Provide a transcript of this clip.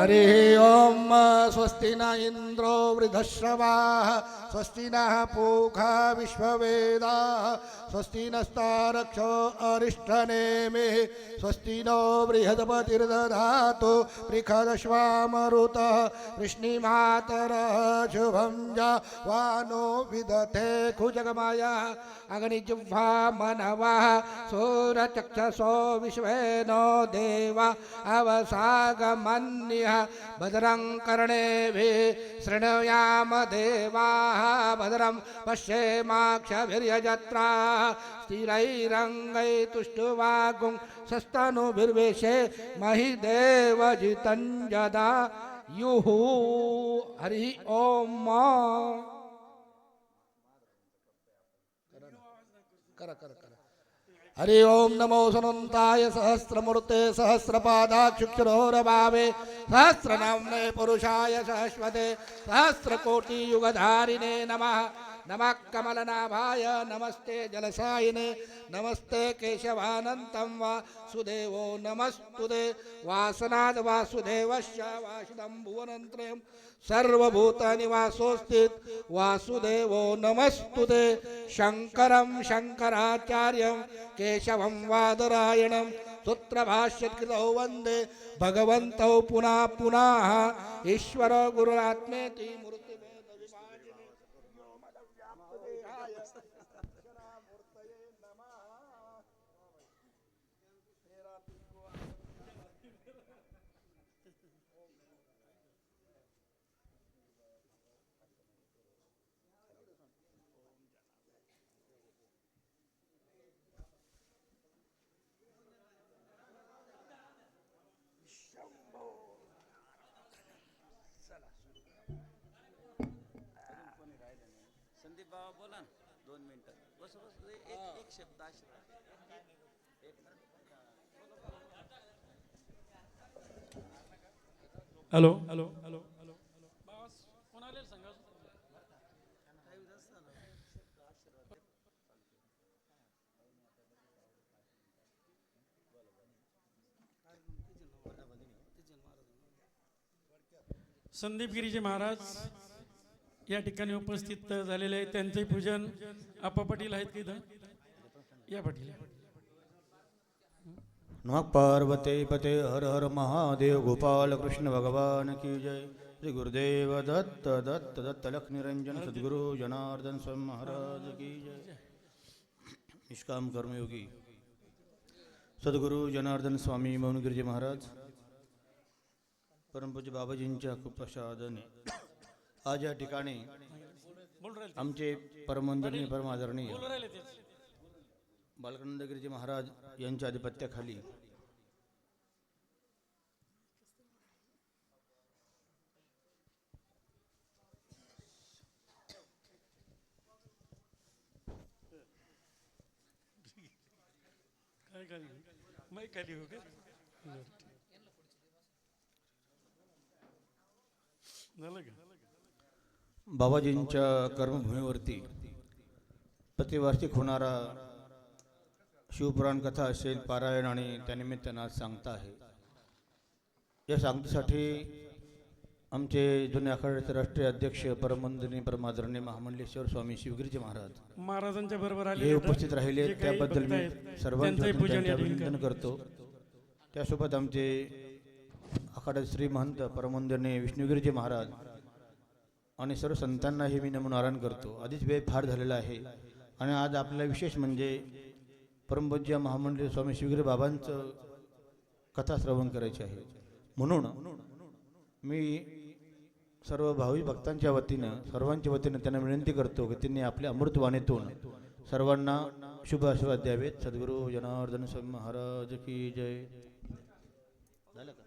हरिः ॐ स्वस्ति न इन्द्रो वृधश्रवाः स्वस्ति नः पूखा विश्ववेदाः स्वस्ति नस्तारक्षो अरिष्ठनेमिः स्वस्ति नो बृहदपतिर्दधातु पृखदश्वामरुतः वृष्णिमातरः शुभं वानो विदथे कुजगमाया अग्निजिह्वा मनवः सूरचक्षसो विश्वेनो देवा अवसागमन्यः भद्रं कर्णेभिः शृणुयाम देवाः भद्रं पश्येमाक्षभिर्यजत्रा स्थिरैरङ्गै तुष्टुवागुं सस्तनुभिर्वेशे महि देवजितञ्जदा युः हरिः ॐ कर कर कर। हरि ओम नमो सुनंताय सहस्रमूर्ते सहस्रपादाक्षुक्षरोरभावे सहस्रनाम्ने पुरुषाय सहस्वते सहस्रकोटियुगधारिणे नमः। नमः कमलनाभाय नमस्ते जलसायिने नमस्ते केशवानन्तं वा सुदेवो नमस्तुते वासनाद् वासुदेवस्य वासुदं भुवनन्त्रयं सर्वभूतनिवासोऽस्तित् वासुदेवो नमस्तुते शङ्करं शङ्कराचार्यं केशवं वादरायणं सूत्रभाष्यकृतौ वन्दे भगवन्तौ पुनः पुनः ईश्वरो गुरुरात्मेति बाबा बोला ना दोन मिनिटं. बस बस एक एक शब्द आशीर्वाद हॅलो. हॅलो हॅलो हॅलो कोण आले सांगा? संदीप गिरीजी महाराज. या ठिकाणी उपस्थित झालेले आहेत. त्यांचे पूजन आप्पा पाटील आहेत की या पाटील. नमः पार्वते पते हर हर महादेव गोपाल कृष्ण भगवान की जय। श्री गुरुदेव दत्त दत्त दत्त लख निरंजन सद्गुरु जनार्दन स्वामी महाराज की जय। निष्काम कर्मयोगी। सद्गुरु जनार्दन स्वामी मौनगिरीजी महाराज परमपूज्य बाबाजींच्या कृपाशादने आज या ठिकाणी आमचे परमादरणीय तेच बालकानंदगिरीजी महाराज यांच्या आधिपत्याखाली हो. झालं का? बाबाजींच्या कर्मभूमीवरती प्रतिवार्षिक होणारा शिवपुराण कथा असेल पारायण आणि त्यानिमित्तानं आज सांगता आहे. या सांगतेसाठी आमचे जुने आखाड्याचे राष्ट्रीय अध्यक्ष परमवंदनीय परमादरणीय महामंडलेश्वर स्वामी शिवगिरीजी महाराज महाराजांच्या बरोबर हे उपस्थित राहिले त्याबद्दल मी ठिकाणी अभिनंदन करतो. त्यासोबत आमचे आखाड्यात श्री महंत परमवंदनीय विष्णुगिरीजी महाराज आणि सर्व संतांनाही मी नमनारण करतो. आधीच वेळ फार झालेला आहे. आणि आज आपल्याला विशेष म्हणजे परमपूज्य महामंडळ स्वामी शिवगिरी बाबांचं कथा श्रवण करायची आहे. म्हणून मी सर्व भावी भक्तांच्या वतीनं सर्वांच्या वतीनं त्यांना विनंती करतो की त्यांनी आपल्या अमृतवाणीतून सर्वांना शुभ आशीर्वाद द्यावेत. सद्गुरू जनार्दन स्वामी महाराज की जय. झालं का?